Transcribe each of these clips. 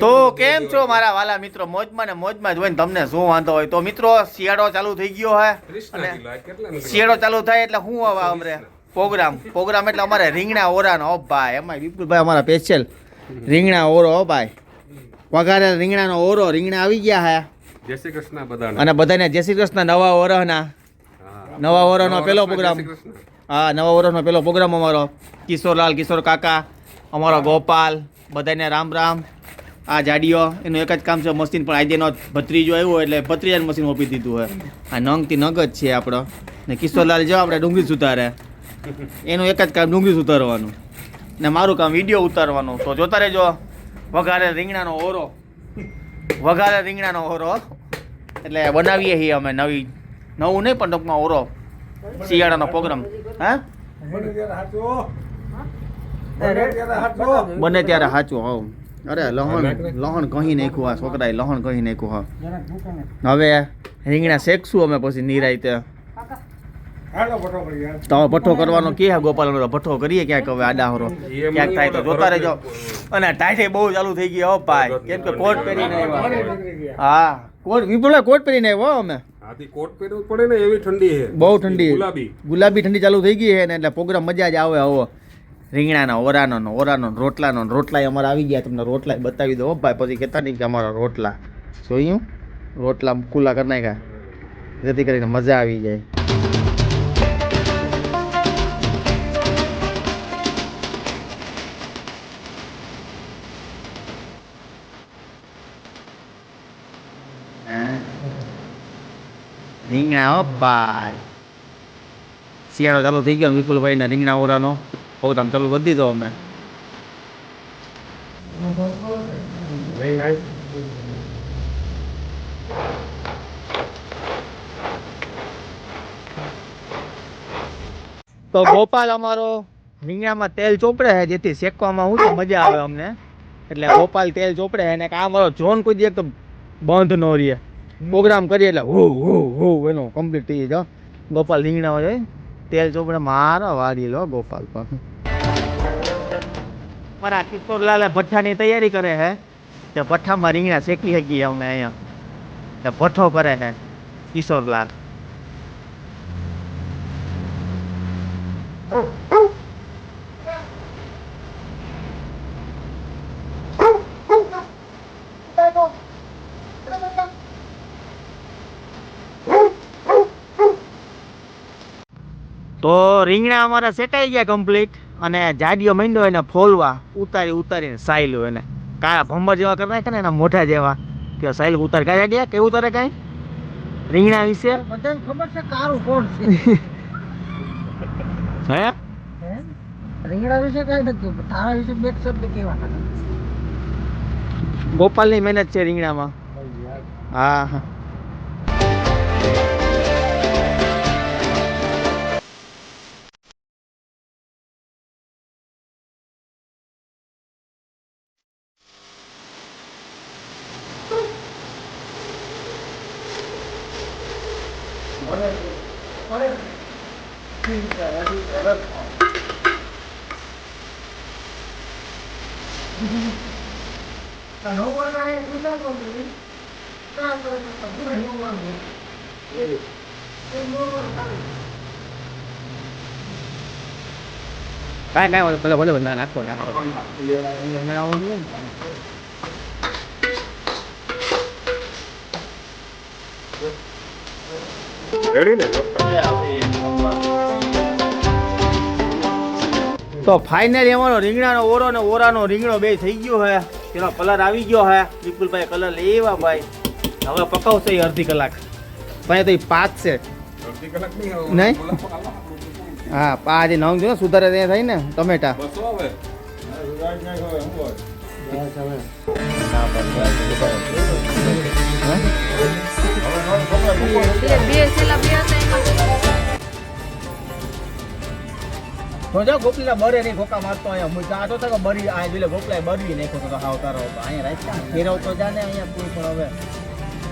તો કેમ છો મારા વાલા મિત્રો? મોજમાં ને મોજમાં જ હોય ને તમને શું વાંધો હોય? તો મિત્રો શિયાળો ચાલુ થઈ ગયો હે. નીકળ્યા? શિયાળો ચાલુ થાય એટલે શું હવે અમરે પ્રોગ્રામ. પ્રોગ્રામ એટલે અમારે રીંગણા ઓરાનો ઓ ભાઈ. એમાં વિપુલભાઈ અમારા સ્પેશિયલ રીંગણા ઓરો ઓ ભાઈ. વઘારે રીંગણાનો ઓરો રીંગણા આવી ગયા હે. જય શ્રી કૃષ્ણ બધાને. અને બધાને જય શ્રી કૃષ્ણ નવા ઓરહના નવા ઓરહનો પહેલો પ્રોગ્રામ. હા નવા ઓરહનો પેલો પ્રોગ્રામ અમારો. કિશોરલાલ કિશોર કાકા અમારો ગોપાલ બધાને રામ રામ. આ જાડીઓ એનું એક જ કામ છે મશીન પણ આજે નો ભત્રીજો આવ્યો એટલે ભત્રીજાનું મશીન ઓપી દીધું હોય. આ નંગથી નગ જ છે આપણો. ને કિશોરલાલ જો આપણે ડુંગળી સુધારે. એનું એક જ કામ ડુંગળી સુધારવાનું. ને મારું કામ વીડિયો ઉતારવાનું. તો જોતા રહેજો વઘારે રીંગણાનો ઓરો. વઘારે રીંગણાનો ઓરો. એટલે બનાવીએ છીએ અમે નવી નવું નહીં પણ ટૂંકમાં ઓરો. શિયાળાનો પ્રોગ્રામ હા? બને ત્યારે સાચું હોવ. અરે લહણ લહણ કહી નાખ્યું આ છોકરાએ લહણ કહી નાખ્યું હા. હવે રીંગણા શેકશું અમે પછી નિરાયતે તો ભઠ્ઠો કરવાનો કે ગોપાલ ભઠ્ઠો કરીએ ક્યાંક હવે આડા હરો. ક્યાંક થાય તો જોતા રહેજો. અને ટાઈટે બહુ ચાલુ થઈ ગઈ હો ભાઈ. કેમ કે કોટ પહેરીને આવ્યા. હા કોટ વિપુલા કોટ પહેરીને આવ્યો અમે? કોટ પહેરવું પડે ને એવી ઠંડી બહુ ઠંડી. ગુલાબી. ગુલાબી ઠંડી ચાલુ થઈ ગઈ છે ને એટલે પ્રોગ્રામ મજા જ આવે હવે. રીંગણાના ઓરાનો ઓરાનો રોટલાનો ને રોટલા અમારા આવી ગયા. તમને રોટલા બતાવી દો ભાઈ. પછી કહેતા નહીં કે અમારા રોટલા. જોયું? રોટલા કુલા કરી નાખ્યા. જેથી કરીને મજા આવી જાય. રીંગણા, હો, ભાઈ. શિયાળો ચાલુ થઈ ગયો વિપુલભાઈ ના રીંગણા, ઓરાનો. પ્રોગ્રામ ચાલુ વધી દો અમે. તો ગોપાલ અમારો રીંગણામાં તેલ ચોપડે છે જેથી શેકવામાં હું તો મજા આવે અમને. એટલે ગોપાલ તેલ ચોપડે છે અને આ અમારો જોન કોઈ દે તો બંધ ન રહે. પ્રોગ્રામ કરીએ એટલે હો હો હો એનો કમ્પ્લીટ થઈ જાય. ગોપાલ રીંગણા હોય તેલ ચોપડે મારો વાળી લો ગોપાલ પણ. મારા કિશોરલાલે ભઠ્ઠાની તૈયારી કરે હે. તે ભઠ્ઠામાં રીંગણા શેકી શકીએ અમે અહીંયા. તે ભઠ્ઠો કરે લાલ કિશોરલાલ. તો રીંગણા અમારા સેટાઈ ગયા કમ્પ્લીટ અને જાડીઓ માંડ્યો એને ફોલવા. ઉતારી ઉતારીને સાયલું એને. કાળા ભંબર જેવા કરી નાખે ને એના મોઢા જેવા. કે સાયલ ઉતાર કાંઈ ગયા. કેવું ઉતારે કાંઈ? રીંગણા વિશે? બધાને ખબર છે કારું કોણ છે? હે? રીંગણા વિશે કઈ નથી. તારા વિશે બે શબ્દ કહેવાના ગોપાલની મહેનત છે રીંગણામાં. હા હા. 어느 어느 그니까 어디 어렵고 나 너무 나의 누나 건들이 나 그래서 누나 누나 예 cái cái bây giờ bây giờ mình là của nhà nhau Thank you. તો ફાઇનલી અમારો રીંગણાનો ઓરો ને ઓરાનો રીંગણો બે થઈ ગયો હે. તેનો કલર આવી ગયો હે. વિપુલભાઈ કલર લેવા ભાઈ. હવે પકાવશે એ અડધી કલાક. ભાઈ તો એ પાંચ છે. નહીં હા પાંચ નવ જો ને સુધારે ત્યાં થાય ને ટમેટા બસો હવે. તો જો બરે નહીં ખોકા મારતો અહીંયા. હું આ તો બરી આ જોલે ગોપલા બરવી નાખ્યો તો હાવ તારો. અહીંયા રાખ્યા ફેરવ તો જાને અહીંયા કોઈ પણ હવે.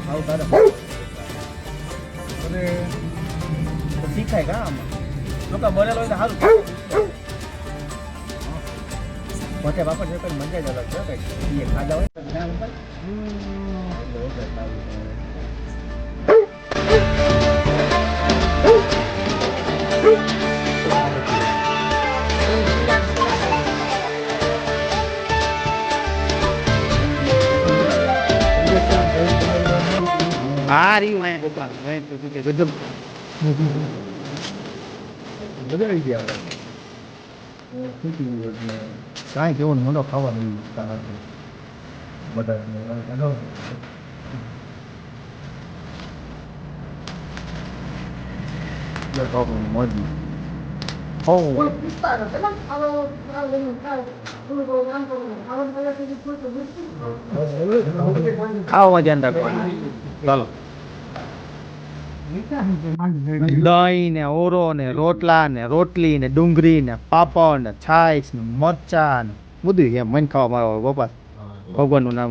હાવ તારો. અરે શીખાય કા આમ? લોકો બરેલો હોય તો સારું ભટે બાપા છે કઈ મજા જ અલગ છે કઈ ખાધા હોય. હા રહ્યું હે ગોપાલ ગજબ તો તું કે ગજબ કાંઈ કેવું મોટો ખાવાનું મોદી હો. ખાવામાં ધ્યાન રાખવાનું. ચાલો. દહીં ને ઓરો ને રોટલા ને રોટલી ને ડુંગળી ને પાપડ ને છાશ ને મરચા ને બધું એમ. મન ખાવા મારે બપા ભગવાન ભગવાનનું નામ